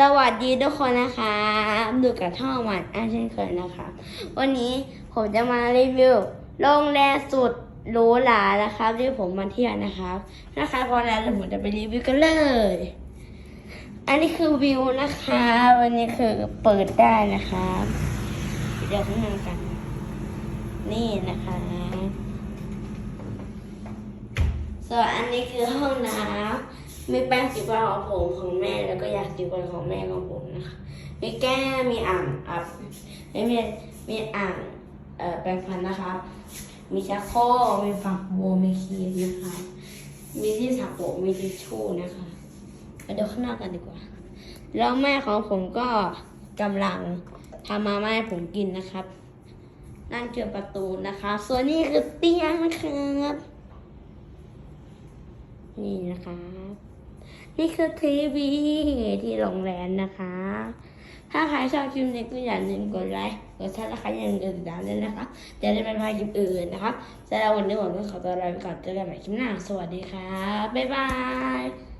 สวัสดีทุกคนนะคะดูกับท่องหวานอันเช่นเคยนะคะ วันนี้ผมจะมารีวิวโรงแรมสุดหรูหรานะครับที่ผมมาเที่ยวนะครับนะคะพอแล้วเดี๋ยวผมจะไปรีวิวกันเลย อันนี้คือวิวนะคะวันนี้คือเปิดได้นะคะเดี๋ยวข้างหน้ากัน นี่นะคะส่วนอันนี้คือห้องน้ำ มีแป้งสีฟันของผมของแม่แล้วก็ยาสีฟันของแม่ของผมนะคะ มีแก้วมีอ่างอับไม่มีมีอ่างเอ่อแปรงฟันนะคะ มีชักโครกมีฝักบัวมีครีมนะคะ มีที่ถักผมมีทิชชู่นะคะมาดูข้างนอกกันดีกว่า แล้วแม่ของผมก็กำลังทำมาม่าให้ผมกินนะครับ นั่นคือประตูนะคะ ส่วนนี้คือเตียงนะครับ นี่นะคะ นี่คือทีวีที่โรงแรมนะคะ ถ้าใครชอบคลิปนี้ก็อย่าลืมกดไลค์ กดซับสไครอย่างอื่นตามด้วยนะคะ จะได้ไม่พลาดคลิปอื่นนะคะสำหรับวันนี้ผมก็ขอตัวลาไปก่อนเจอกันใหม่คลิปหน้า สวัสดีค่ะ บ๊ายบาย